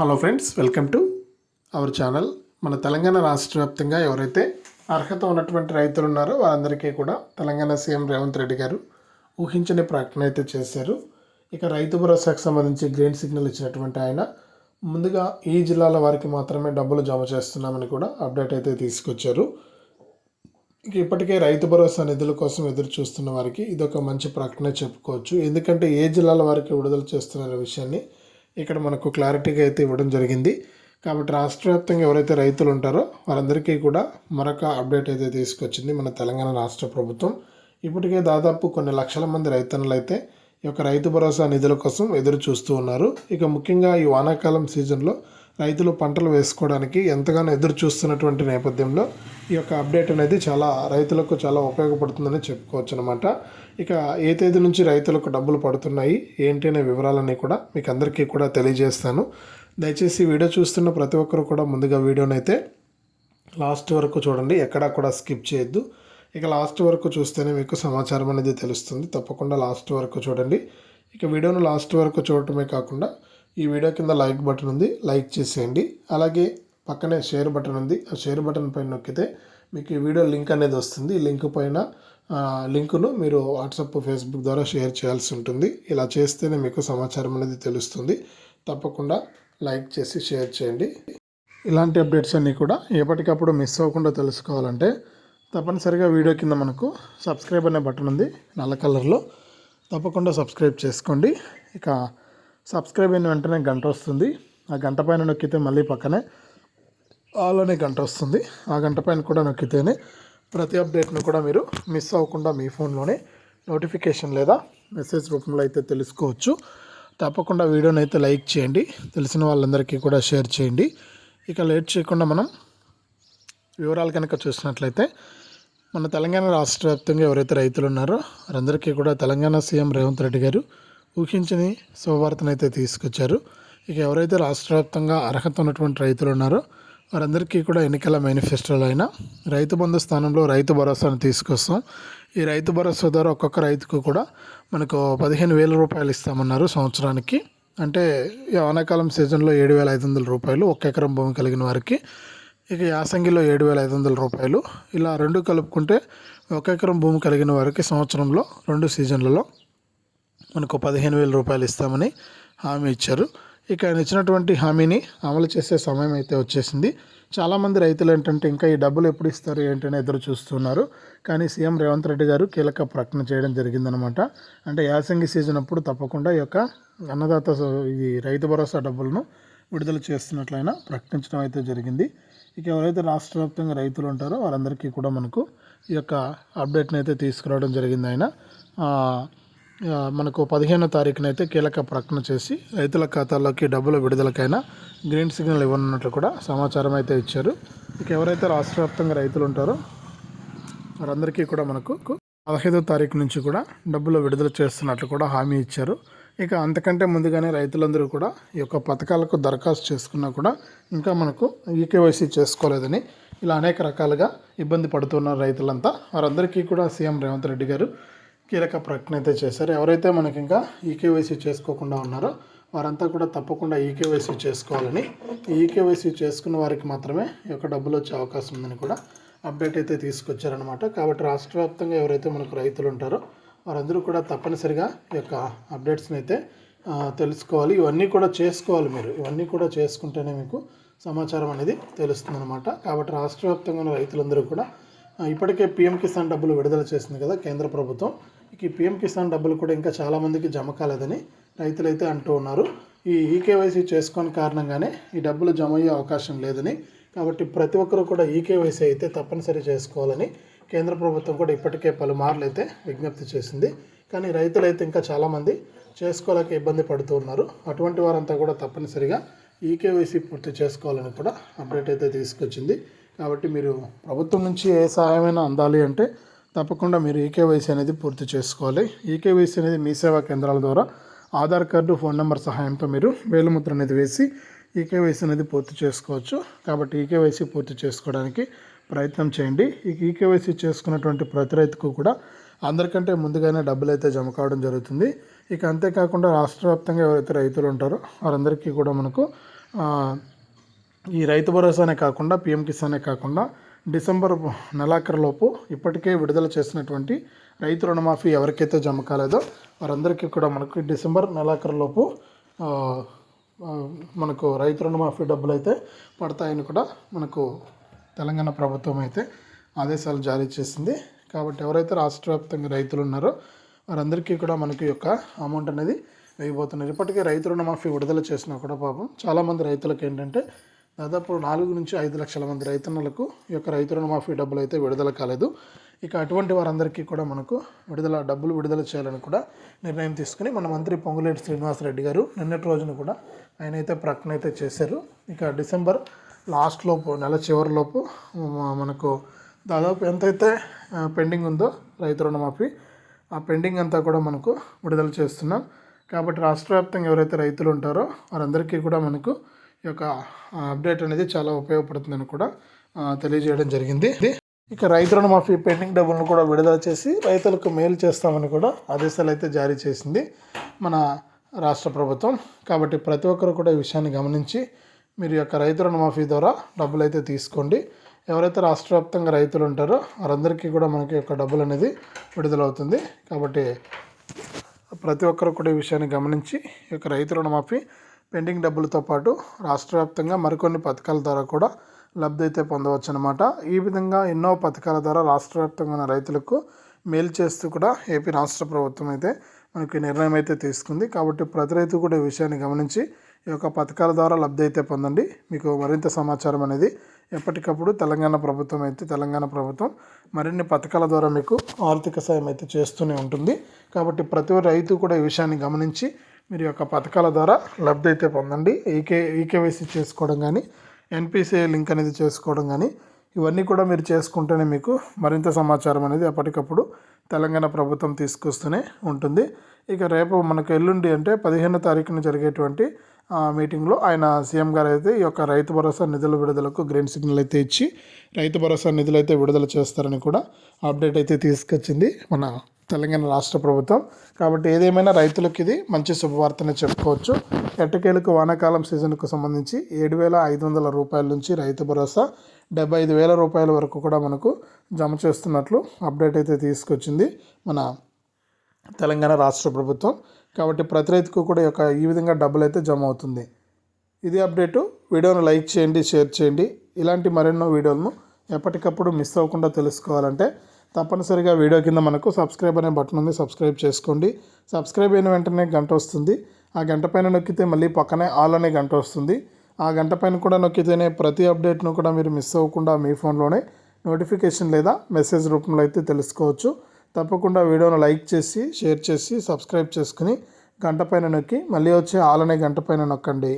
Hello friends welcome to our channel మన తెలంగాణ రాష్ట్ర వ్యాప్తంగా ఎవరైతే అర్హత ఉన్నటువంటి రైతులు ఉన్నారో వారందరికీ కూడా తెలంగాణ సీఎం రేవంత్ రెడ్డి గారు ఊహించని ప్రకటన అయితే చేశారు. ఇక రైతు భరోసాకు సంబంధించి గ్రీన్ సిగ్నల్ ఇచ్చినటువంటి ఆయన ముందుగా ఈ జిల్లాల వారికి మాత్రమే డబ్బులు జమ చేస్తున్నామని కూడా అప్డేట్ అయితే తీసుకొచ్చారు. ఇక ఇప్పటికే రైతు భరోసా నిధుల కోసం ఎదురు చూస్తున్న వారికి ఇదొక మంచి ప్రకటన చెప్పుకోవచ్చు. ఎందుకంటే ఏ జిల్లాల వారికి విడుదల చేస్తున్న విషయాన్ని ఇక్కడ మనకు క్లారిటీగా అయితే ఇవ్వడం జరిగింది. కాబట్టి రాష్ట్ర వ్యాప్తంగా ఎవరైతే రైతులు ఉంటారో వారందరికీ కూడా మరొక అప్డేట్ అయితే తీసుకొచ్చింది మన తెలంగాణ రాష్ట్ర ప్రభుత్వం. ఇప్పటికే దాదాపు కొన్ని లక్షల మంది రైతన్నులు అయితే ఈ యొక్క రైతు భరోసా నిధుల కోసం ఎదురు చూస్తూ ఉన్నారు. ఇక ముఖ్యంగా ఈ వానాకాలం సీజన్లో రైతులు పంటలు వేసుకోవడానికి ఎంతగానో ఎదురు చూస్తున్నటువంటి నేపథ్యంలో ఈ యొక్క అప్డేట్ అనేది చాలా రైతులకు చాలా ఉపయోగపడుతుందని చెప్పుకోవచ్చు అనమాట ఇక ఏ తేదీ నుంచి రైతులకు డబ్బులు పడుతున్నాయి ఏంటి అనే వివరాలన్నీ కూడా మీకు అందరికీ కూడా తెలియజేస్తాను. దయచేసి వీడియో చూస్తున్న ప్రతి ఒక్కరు కూడా ముందుగా వీడియోని అయితే లాస్ట్ వరకు చూడండి ఎక్కడా కూడా స్కిప్ చేయొద్దు. ఇక లాస్ట్ వరకు చూస్తేనే మీకు సమాచారం అనేది తెలుస్తుంది. తప్పకుండా లాస్ట్ వరకు చూడండి. ఇక వీడియోను లాస్ట్ వరకు చూడటమే కాకుండా ఈ వీడియో కింద లైక్ బటన్ ఉంది లైక్ చేసేయండి. అలాగే పక్కనే షేర్ బటన్ ఉంది. ఆ షేర్ బటన్ పైన నొక్కితే మీకు ఈ వీడియో లింక్ అనేది వస్తుంది. లింక్ పైన లింకును మీరు వాట్సాప్ ఫేస్బుక్ ద్వారా షేర్ చేయాల్సి ఉంటుంది. ఇలా చేస్తేనే మీకు సమాచారం అనేది తెలుస్తుంది. తప్పకుండా లైక్ చేసి షేర్ చేయండి. ఇలాంటి అప్డేట్స్ అన్నీ కూడా ఎప్పటికప్పుడు మిస్ అవ్వకుండా తెలుసుకోవాలంటే తప్పనిసరిగా వీడియో కింద మనకు సబ్స్క్రైబ్ అనే బటన్ ఉంది నల్ల కలర్లో. తప్పకుండా సబ్స్క్రైబ్ చేసుకోండి. ఇక సబ్స్క్రైబ్ అయిన వెంటనే గంట వస్తుంది. ఆ గంట పైన నొక్కితే మళ్ళీ పక్కనే ఆల్ అనే గంట వస్తుంది. ఆ గంట పైన కూడా నొక్కితేనే ప్రతి అప్డేట్ను కూడా మీరు మిస్ అవ్వకుండా మీ ఫోన్లోనే నోటిఫికేషన్ లేదా మెసేజ్ రూపంలో అయితే తెలుసుకోవచ్చు. తప్పకుండా వీడియోని అయితే లైక్ చేయండి. తెలిసిన వాళ్ళందరికీ కూడా షేర్ చేయండి. ఇక లేట్ చేయకుండా మనం వివరాలు కనుక చూసినట్లయితే మన తెలంగాణ రాష్ట్ర వ్యాప్తంగా ఎవరైతే రైతులు ఉన్నారో వారందరికీ కూడా తెలంగాణ సీఎం రేవంత్ రెడ్డి గారు ఊహించని శుభవార్తనైతే తీసుకొచ్చారు. ఇక ఎవరైతే రాష్ట్ర వ్యాప్తంగా అర్హత ఉన్నటువంటి రైతులు ఉన్నారో వారందరికీ కూడా ఎన్నికల మేనిఫెస్టోలో అయినా రైతు బంధు స్థానంలో రైతు భరోసాను తీసుకొస్తాం. ఈ రైతు భరోసా ద్వారా ఒక్కొక్క రైతుకు కూడా మనకు పదిహేను వేల రూపాయలు ఇస్తామన్నారు సంవత్సరానికి. అంటే ఈ వానాకాలం సీజన్లో ఏడు వేల ఐదు వందల రూపాయలు ఒక ఎకరం భూమి కలిగిన వారికి. ఇక యాసంగిలో ఏడు వేల ఐదు వందల రూపాయలు. ఇలా రెండు కలుపుకుంటే ఒక ఎకరం భూమి కలిగిన వారికి సంవత్సరంలో రెండు సీజన్లలో మనకు పదిహేను వేల రూపాయలు ఇస్తామని హామీ ఇచ్చారు. ఇక ఆయన ఇచ్చినటువంటి హామీని అమలు చేసే సమయం అయితే వచ్చేసింది. చాలామంది రైతులు ఏంటంటే ఇంకా ఈ డబ్బులు ఎప్పుడు ఇస్తారు ఏంటని ఎదురు చూస్తున్నారు. కానీ సీఎం రేవంత్ రెడ్డి గారు కీలక ప్రకటన చేయడం జరిగిందనమాట అంటే యాసంగి సీజన్ అప్పుడు తప్పకుండా ఈ యొక్క అన్నదాత ఇది రైతు భరోసా డబ్బులను విడుదల చేస్తున్నట్లయినా ప్రకటించడం అయితే జరిగింది. ఇక ఎవరైతే రాష్ట్ర వ్యాప్తంగా రైతులు ఉంటారో వారందరికీ కూడా మనకు ఈ యొక్క అప్డేట్ని అయితే తీసుకురావడం జరిగింది ఆయన. మనకు పదిహేనో తారీఖున అయితే కీలక ప్రకటన చేసి రైతుల ఖాతాల్లోకి డబ్బుల విడుదలకైనా గ్రీన్ సిగ్నల్ ఇవ్వనున్నట్లు కూడా సమాచారం అయితే ఇచ్చారు. ఇక ఎవరైతే రాష్ట్ర వ్యాప్తంగా రైతులు ఉంటారో వారందరికీ కూడా మనకు పదహైదో తారీఖు నుంచి కూడా డబ్బులు విడుదల చేస్తున్నట్లు కూడా హామీ ఇచ్చారు. ఇక అంతకంటే ముందుగానే రైతులందరూ కూడా ఈ యొక్క పథకాలకు దరఖాస్తు చేసుకున్నా కూడా ఇంకా మనకు ఈకేవైసీ చేసుకోలేదని ఇలా అనేక రకాలుగా ఇబ్బంది పడుతున్నారు రైతులంతా వారందరికీ కూడా సీఎం రేవంత్ రెడ్డి గారు కీలక ప్రకటన అయితే చేశారు. ఎవరైతే మనకి ఇంకా ఈకేవైసీ చేసుకోకుండా ఉన్నారో వారంతా కూడా తప్పకుండా ఈకేవైసీ చేసుకోవాలని ఈ ఈకేవైసీ చేసుకున్న వారికి మాత్రమే ఈ యొక్క డబ్బులు వచ్చే అవకాశం ఉందని కూడా అప్డేట్ అయితే తీసుకొచ్చారనమాట కాబట్టి రాష్ట్ర వ్యాప్తంగా ఎవరైతే మనకు రైతులు ఉంటారో వారందరూ కూడా తప్పనిసరిగా ఈ యొక్క అప్డేట్స్ని అయితే తెలుసుకోవాలి. ఇవన్నీ కూడా చేసుకోవాలి మీరు. ఇవన్నీ కూడా చేసుకుంటేనే మీకు సమాచారం అనేది తెలుస్తుందన్నమాట. కాబట్టి రాష్ట్ర వ్యాప్తంగా ఉన్న రైతులందరూ కూడా ఇప్పటికే పిఎం కిసాన్ డబ్బులు విడుదల చేసింది కదా కేంద్ర ప్రభుత్వం. ఈ పిఎం కిసాన్ డబ్బులు కూడా ఇంకా చాలామందికి జమ కాలేదని రైతులైతే అంటూ ఉన్నారు. ఈ ఈకేవైసీ చేసుకొని కారణంగానే ఈ డబ్బులు జమ అయ్యే అవకాశం లేదని కాబట్టి ప్రతి ఒక్కరూ కూడా ఈకేవైసీ అయితే తప్పనిసరి చేసుకోవాలని కేంద్ర ప్రభుత్వం కూడా ఇప్పటికే పలుమార్లు అయితే విజ్ఞప్తి చేసింది. కానీ రైతులైతే ఇంకా చాలామంది చేసుకోలేక ఇబ్బంది పడుతూ ఉన్నారు. అటువంటి వారంతా కూడా తప్పనిసరిగా ఈకేవైసీ పూర్తి చేసుకోవాలని కూడా అప్డేట్ అయితే తీసుకొచ్చింది. కాబట్టి మీరు ప్రభుత్వం నుంచి ఏ సహాయమైనా అందాలి అంటే తప్పకుండా మీరు ఈకేవైసీ అనేది పూర్తి చేసుకోవాలి. ఈకేవైసీ అనేది మీ సేవా కేంద్రాల ద్వారా ఆధార్ కార్డు ఫోన్ నెంబర్ సహాయంతో మీరు వేలుముద్ర అనేది వేసి ఈకేవైసీ అనేది పూర్తి చేసుకోవచ్చు. కాబట్టి ఈకేవైసీ పూర్తి చేసుకోవడానికి ప్రయత్నం చేయండి. ఈ ఈకేవైసీ చేసుకున్నటువంటి ప్రతి రైతుకు కూడా అందరికంటే ముందుగానే డబ్బులు అయితే జమ కావడం జరుగుతుంది. ఇక అంతేకాకుండా రాష్ట్ర వ్యాప్తంగా ఎవరైతే రైతులు ఉంటారో వారందరికీ కూడా మనకు ఈ రైతు భరోసానే కాకుండా పిఎం కిసానే కాకుండా డిసెంబర్ నెలాఖరులోపు ఇప్పటికే విడుదల చేసినటువంటి రైతు రుణమాఫీ ఎవరికైతే జమ కాలేదో వారందరికీ కూడా మనకు డిసెంబర్ నెలాఖరులోపు మనకు రైతు రుణమాఫీ డబ్బులు అయితే పడతాయని కూడా మనకు తెలంగాణ ప్రభుత్వం అయితే ఆదేశాలు జారీ చేసింది. కాబట్టి ఎవరైతే రాష్ట్ర వ్యాప్తంగా రైతులు ఉన్నారో వారందరికీ కూడా మనకి యొక్క అమౌంట్ అనేది వేయబోతున్నారు. ఇప్పటికే రైతు రుణమాఫీ విడుదల చేసినా కూడా పాపం చాలామంది రైతులకు ఏంటంటే దాదాపు నాలుగు నుంచి ఐదు లక్షల మంది రైతన్నలకు ఈ యొక్క రైతు రుణమాఫీ డబ్బులు అయితే విడుదల కాలేదు. ఇక అటువంటి వారందరికీ కూడా మనకు విడుదల డబ్బులు విడుదల చేయాలని కూడా నిర్ణయం తీసుకుని మన మంత్రి పొంగులేటి శ్రీనివాసరెడ్డి గారు నిన్నటి రోజున కూడా ఆయన అయితే ప్రకటన అయితే చేశారు. ఇక డిసెంబర్ లాస్ట్ లోపు నెల చివరిలోపు మనకు దాదాపు ఎంతైతే పెండింగ్ ఉందో రైతు రుణమాఫీ ఆ పెండింగ్ అంతా కూడా మనకు విడుదల చేస్తున్నాం. కాబట్టి రాష్ట్ర వ్యాప్తంగా ఎవరైతే రైతులు ఉంటారో వారందరికీ కూడా మనకు యొక్క అప్డేట్ అనేది చాలా ఉపయోగపడుతుందని కూడా తెలియజేయడం జరిగింది. ఇక రైతు రుణమాఫీ పెండింగ్ డబ్బులను కూడా విడుదల చేసి రైతులకు మేలు చేస్తామని కూడా ఆదేశాలు అయితే జారీ చేసింది మన రాష్ట్ర ప్రభుత్వం. కాబట్టి ప్రతి ఒక్కరు కూడా ఈ విషయాన్ని గమనించి మీరు యొక్క రైతు రుణమాఫీ ద్వారా డబ్బులు అయితే తీసుకోండి. ఎవరైతే రాష్ట్ర వ్యాప్తంగా రైతులు ఉంటారో వారందరికీ కూడా మనకి యొక్క డబ్బులు అనేది విడుదలవుతుంది కాబట్టి ప్రతి ఒక్కరు కూడా ఈ విషయాన్ని గమనించి ఈ యొక్క రైతు రుణమాఫీ పెండింగ్ డబ్బులతో పాటు రాష్ట్ర వ్యాప్తంగా మరికొన్ని పథకాల ద్వారా కూడా లబ్ధి అయితే పొందవచ్చు అనమాట ఈ విధంగా ఎన్నో పథకాల ద్వారా రాష్ట్ర వ్యాప్తంగా ఉన్న రైతులకు మేలు చేస్తూ కూడా ఏపీ రాష్ట్ర ప్రభుత్వం అయితే మనకి నిర్ణయం అయితే తీసుకుంది. కాబట్టి ప్రతి రైతు కూడా ఈ విషయాన్ని గమనించి ఈ యొక్క పథకాల ద్వారా లబ్ధి అయితే పొందండి. మీకు మరింత సమాచారం అనేది ఎప్పటికప్పుడు తెలంగాణ ప్రభుత్వం అయితే తెలంగాణ ప్రభుత్వం మరిన్ని పథకాల ద్వారా మీకు ఆర్థిక సాయం అయితే చేస్తూనే ఉంటుంది. కాబట్టి ప్రతి రైతు కూడా ఈ విషయాన్ని గమనించి మీరు యొక్క పథకాల ద్వారా లబ్ధి అయితే పొందండి. ఈకే ఈకేవైసీ చేసుకోవడం కానీ ఎన్పిసిఐ లింక్ అనేది చేసుకోవడం కానీ ఇవన్నీ కూడా మీరు చేసుకుంటేనే మీకు మరింత సమాచారం అనేది ఎప్పటికప్పుడు తెలంగాణ ప్రభుత్వం తీసుకొస్తూనే ఉంటుంది. ఇక రేపు మనకు ఎల్లుండి అంటే పదిహేనో తారీఖున జరిగేటువంటి మీటింగ్లో ఆయన సీఎం గారు అయితే ఈ యొక్క రైతు భరోసా నిధుల విడుదలకు గ్రీన్ సిగ్నల్ అయితే ఇచ్చి రైతు భరోసా నిధులు అయితే విడుదల చేస్తారని కూడా అప్డేట్ అయితే తీసుకొచ్చింది మన తెలంగాణ రాష్ట్ర ప్రభుత్వం. కాబట్టి ఏదేమైనా రైతులకు ఇది మంచి శుభవార్తనే చెప్పుకోవచ్చు. ఎట్టకేలకు వానాకాలం సీజన్కు సంబంధించి ఏడు వేల ఐదు వందల రూపాయల నుంచి రైతు భరోసా డెబ్బై ఐదు వేల రూపాయల వరకు కూడా మనకు జమ చేస్తున్నట్లు అప్డేట్ అయితే తీసుకొచ్చింది మన తెలంగాణ రాష్ట్ర ప్రభుత్వం. కాబట్టి ప్రతి రైతుకు కూడా ఒక యొక్క ఈ విధంగా డబ్బులు అయితే జమ అవుతుంది. ఇది అప్డేటు. వీడియోను లైక్ చేయండి షేర్ చేయండి. ఇలాంటి మరెన్నో వీడియోలను ఎప్పటికప్పుడు మిస్ అవ్వకుండా తెలుసుకోవాలంటే తప్పనిసరిగా వీడియో కింద మనకు సబ్స్క్రైబ్ అనే బటన్ ఉంది సబ్స్క్రైబ్ చేసుకోండి. సబ్స్క్రైబ్ అయిన వెంటనే గంట వస్తుంది. ఆ గంట పైన నొక్కితే మళ్ళీ పక్కనే ఆల్ అనే గంట వస్తుంది. ఆ గంట పైన కూడా నొక్కితేనే ప్రతి అప్డేట్ను కూడా మీరు మిస్ అవ్వకుండా మీ ఫోన్లోనే నోటిఫికేషన్ లేదా మెసేజ్ రూపంలో అయితే తెలుసుకోవచ్చు. తప్పకుండా వీడియోను లైక్ చేసి షేర్ చేసి సబ్స్క్రైబ్ చేసుకుని గంట పైన నొక్కి మళ్ళీ వచ్చే ఆల్ అనే గంట పైన నొక్కండి.